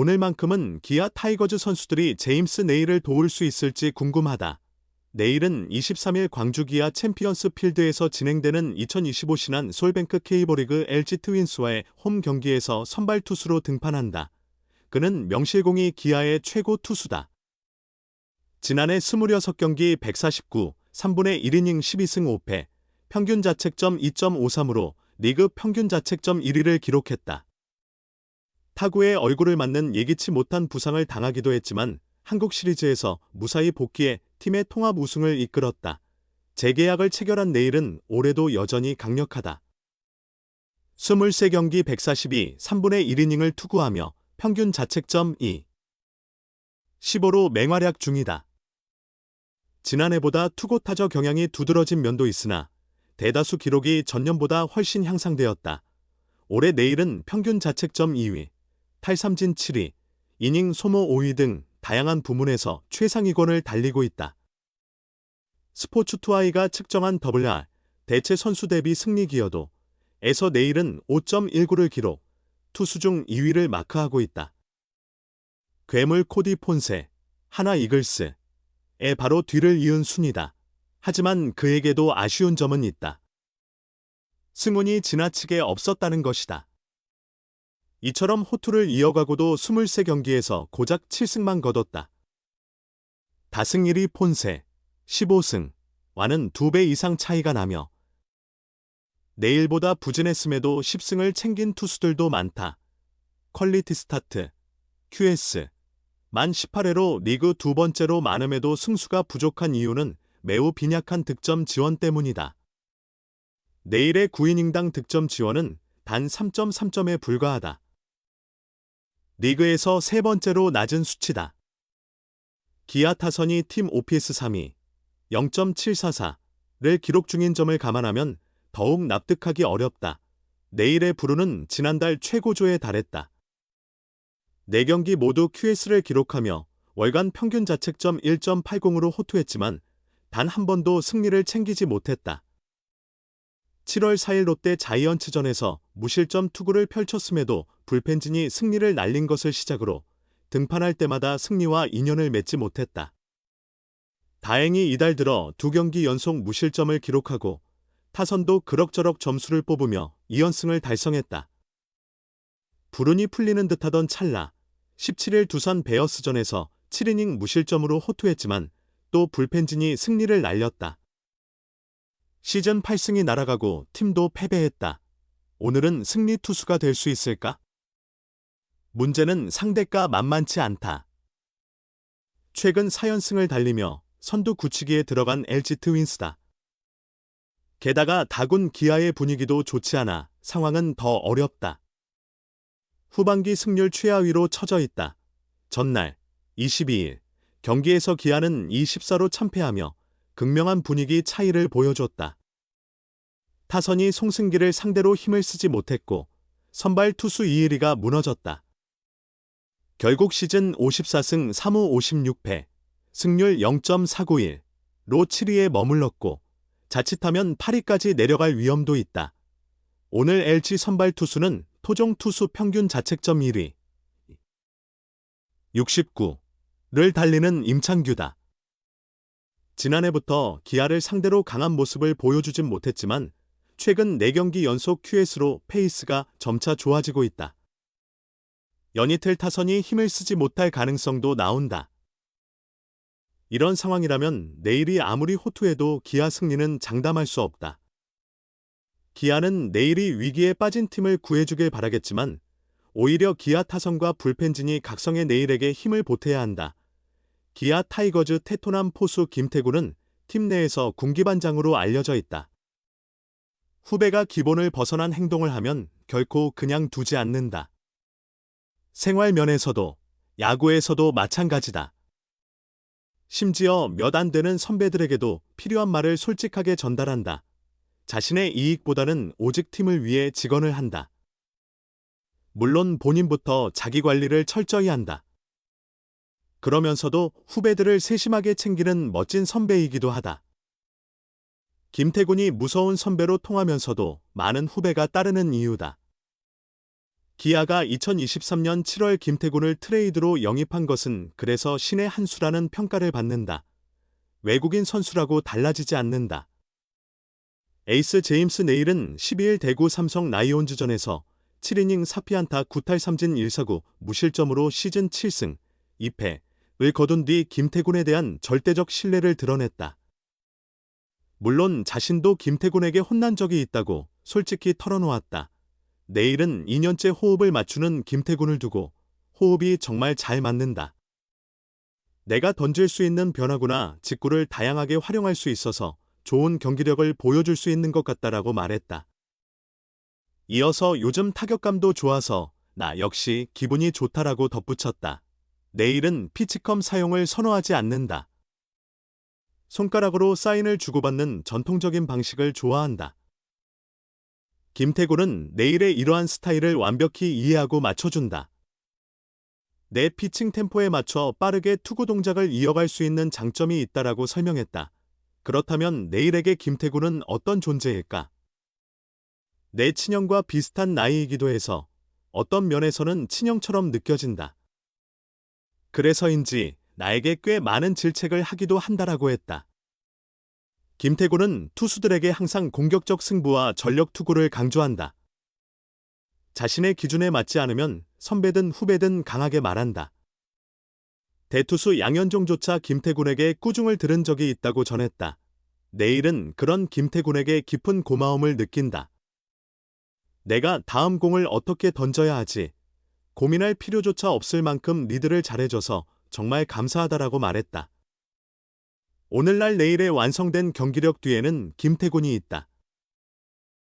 오늘만큼은 기아 타이거즈 선수들이 제임스 네일을 도울 수 있을지 궁금하다. 내일은 23일 광주 기아 챔피언스 필드에서 진행되는 2025 신한 솔뱅크 케이버리그 LG 트윈스와의 홈 경기에서 선발 투수로 등판한다. 그는 명실공히 기아의 최고 투수다. 지난해 26경기 149, 3분의 1이닝 12승 5패, 평균 자책점 2.53으로 리그 평균 자책점 1위를 기록했다. 타구의 얼굴을 맞는 예기치 못한 부상을 당하기도 했지만 한국 시리즈에서 무사히 복귀해 팀의 통합 우승을 이끌었다. 재계약을 체결한 내일은 올해도 여전히 강력하다. 23경기 142, 3분의 1이닝을 투구하며 평균 자책점 2. 15로 맹활약 중이다. 지난해보다 투고 타저 경향이 두드러진 면도 있으나 대다수 기록이 전년보다 훨씬 향상되었다. 올해 내일은 평균 자책점 2위, 탈삼진 7위, 이닝 소모 5위 등 다양한 부문에서 최상위권을 달리고 있다. 스포츠 투아이가 측정한 WR 대체 선수 대비 승리 기여도 에서 내일은 5.19를 기록, 투수 중 2위를 마크하고 있다. 괴물 코디 폰세, 하나 이글스, 에 바로 뒤를 이은 순이다. 하지만 그에게도 아쉬운 점은 있다. 승운이 지나치게 없었다는 것이다. 이처럼 호투를 이어가고도 23경기에서 고작 7승만 거뒀다. 다승 1위 폰세, 15승, 와는 2배 이상 차이가 나며 내일보다 부진했음에도 10승을 챙긴 투수들도 많다. 퀄리티 스타트, QS, 만 18회로 리그 두 번째로 많음에도 승수가 부족한 이유는 매우 빈약한 득점 지원 때문이다. 내일의 9이닝당 득점 지원은 단 3.3점에 불과하다. 리그에서 세 번째로 낮은 수치다. 기아 타선이 팀 OPS 3위 0.744를 기록 중인 점을 감안하면 더욱 납득하기 어렵다. 내일의 부르는 지난달 최고조에 달했다. 4경기 모두 QS를 기록하며 월간 평균 자책점 1.80으로 호투했지만 단 한 번도 승리를 챙기지 못했다. 7월 4일 롯데 자이언츠전에서 무실점 투구를 펼쳤음에도 불펜진이 승리를 날린 것을 시작으로 등판할 때마다 승리와 인연을 맺지 못했다. 다행히 이달 들어 두 경기 연속 무실점을 기록하고 타선도 그럭저럭 점수를 뽑으며 2연승을 달성했다. 불운이 풀리는 듯하던 찰나 17일 두산 베어스전에서 7이닝 무실점으로 호투했지만 또 불펜진이 승리를 날렸다. 시즌 8승이 날아가고 팀도 패배했다. 오늘은 승리 투수가 될 수 있을까? 문제는 상대가 만만치 않다. 최근 4연승을 달리며 선두 굳히기에 들어간 LG 트윈스다. 게다가 다군 기아의 분위기도 좋지 않아 상황은 더 어렵다. 후반기 승률 최하위로 처져 있다. 전날 22일 경기에서 기아는 24로 참패하며 극명한 분위기 차이를 보여줬다. 타선이 송승기를 상대로 힘을 쓰지 못했고 선발 투수 이일이가 무너졌다. 결국 시즌 54승 3무 56패, 승률 0.491로 7위에 머물렀고 자칫하면 8위까지 내려갈 위험도 있다. 오늘 LG 선발 투수는 토종 투수 평균 자책점 1위 69를 달리는 임창규다. 지난해부터 기아를 상대로 강한 모습을 보여주진 못했지만 최근 4경기 연속 QS로 페이스가 점차 좋아지고 있다. 연이틀 타선이 힘을 쓰지 못할 가능성도 나온다. 이런 상황이라면 내일이 아무리 호투해도 기아 승리는 장담할 수 없다. 기아는 내일이 위기에 빠진 팀을 구해주길 바라겠지만 오히려 기아 타선과 불펜진이 각성의 내일에게 힘을 보태야 한다. 기아 타이거즈 테토남 포수 김태구는 팀 내에서 군기반장으로 알려져 있다. 후배가 기본을 벗어난 행동을 하면 결코 그냥 두지 않는다. 생활 면에서도 야구에서도 마찬가지다. 심지어 몇 안 되는 선배들에게도 필요한 말을 솔직하게 전달한다. 자신의 이익보다는 오직 팀을 위해 직언을 한다. 물론 본인부터 자기 관리를 철저히 한다. 그러면서도 후배들을 세심하게 챙기는 멋진 선배이기도 하다. 김태군이 무서운 선배로 통하면서도 많은 후배가 따르는 이유다. 기아가 2023년 7월 김태군을 트레이드로 영입한 것은 그래서 신의 한 수라는 평가를 받는다. 외국인 선수라고 달라지지 않는다. 에이스 제임스 네일은 12일 대구 삼성 라이온즈전에서 7이닝 4피안타 9탈 3진 1사구 무실점으로 시즌 7승 2패 를 거둔 뒤 김태군에 대한 절대적 신뢰를 드러냈다. 물론 자신도 김태군에게 혼난 적이 있다고 솔직히 털어놓았다. 내일은 2년째 호흡을 맞추는 김태군을 두고 호흡이 정말 잘 맞는다. 내가 던질 수 있는 변화구나 직구를 다양하게 활용할 수 있어서 좋은 경기력을 보여줄 수 있는 것 같다라고 말했다. 이어서 요즘 타격감도 좋아서 나 역시 기분이 좋다라고 덧붙였다. 내일은 피치컴 사용을 선호하지 않는다. 손가락으로 사인을 주고받는 전통적인 방식을 좋아한다. 김태곤은 내일의 이러한 스타일을 완벽히 이해하고 맞춰준다. 내 피칭 템포에 맞춰 빠르게 투구 동작을 이어갈 수 있는 장점이 있다라고 설명했다. 그렇다면 내일에게 김태군은 어떤 존재일까? 내 친형과 비슷한 나이이기도 해서 어떤 면에서는 친형처럼 느껴진다. 그래서인지 나에게 꽤 많은 질책을 하기도 한다라고 했다. 김태곤은 투수들에게 항상 공격적 승부와 전력 투구를 강조한다. 자신의 기준에 맞지 않으면 선배든 후배든 강하게 말한다. 대투수 양현종조차 김태군에게 꾸중을 들은 적이 있다고 전했다. 내일은 그런 김태군에게 깊은 고마움을 느낀다. 내가 다음 공을 어떻게 던져야 하지? 고민할 필요조차 없을 만큼 리드를 잘해줘서 정말 감사하다라고 말했다. 오늘날 내일의 완성된 경기력 뒤에는 김태군이 있다.